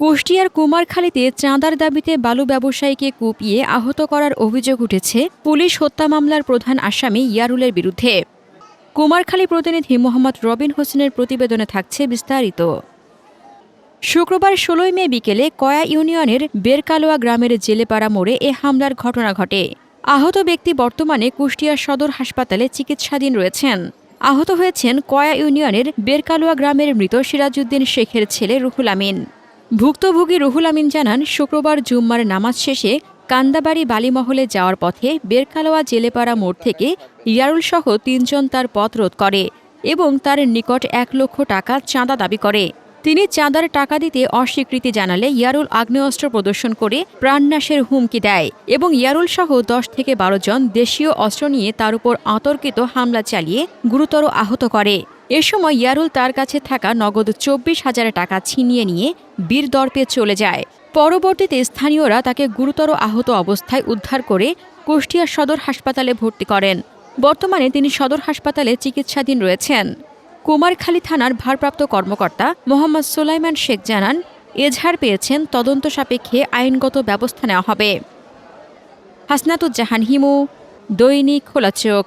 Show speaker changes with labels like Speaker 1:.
Speaker 1: কুষ্টিয়ার কুমারখালীতে চাঁদার দাবিতে বালু ব্যবসায়ীকে কুপিয়ে আহত করার অভিযোগ উঠেছে পুলিশ হত্যা মামলার প্রধান আসামি ইয়ারুলের বিরুদ্ধে। কুমারখালী প্রতিনিধি মোহাম্মদ রবিন হোসেনের প্রতিবেদনে থাকছে বিস্তারিত। শুক্রবার ষোলোই মে বিকেলে কয়া ইউনিয়নের বেরকালোয়া গ্রামের জেলেপাড়া মোড়ে এ হামলার ঘটনা ঘটে। আহত ব্যক্তি বর্তমানে কুষ্টিয়া সদর হাসপাতালে চিকিৎসাধীন রয়েছেন। আহত হয়েছেন কয়া ইউনিয়নের বেরকালোয়া গ্রামের মৃত সিরাজউদ্দিন শেখের ছেলে রুহুল আমিন। ভুক্তভোগী রুহুল আমিন জানান, শুক্রবার জুম্মার নামাজ শেষে কান্দাবাড়ি বালিমহলে যাওয়ার পথে বেরকালোয়া জেলেপাড়া মোড় থেকে ইয়ারুল সহ তিনজন তার পথ রোধ করে এবং তার নিকট এক লক্ষ টাকা চাঁদা দাবি করে। তিনি চাঁদার টাকা দিতে অস্বীকৃতি জানালে ইয়ারুল আগ্নেয়াস্ত্র প্রদর্শন করে প্রাণনাশের হুমকি দেয় এবং ইয়ারুল সহ দশ থেকে বারো জন দেশীয় অস্ত্র নিয়ে তার উপর আতর্কিত হামলা চালিয়ে গুরুতর আহত করে। এ সময় ইয়ারুল তার কাছে থাকা নগদ চব্বিশ হাজার টাকা ছিনিয়ে নিয়ে বীর দর্পে চলে যায়। পরবর্তীতে স্থানীয়রা তাকে গুরুতর আহত অবস্থায় উদ্ধার করে কুষ্টিয়া সদর হাসপাতালে ভর্তি করেন। বর্তমানে তিনি সদর হাসপাতালে চিকিৎসাধীন রয়েছেন। কুমারখালী থানার ভারপ্রাপ্ত কর্মকর্তা মোহাম্মদ সোলাইমান শেখ জানান এজাহার পেয়েছেন তদন্ত সাপেক্ষে আইনগত ব্যবস্থা নেওয়া হবে। হাসনাতুজ্জাহান হিমু, দৈনিক খোলা চোখ।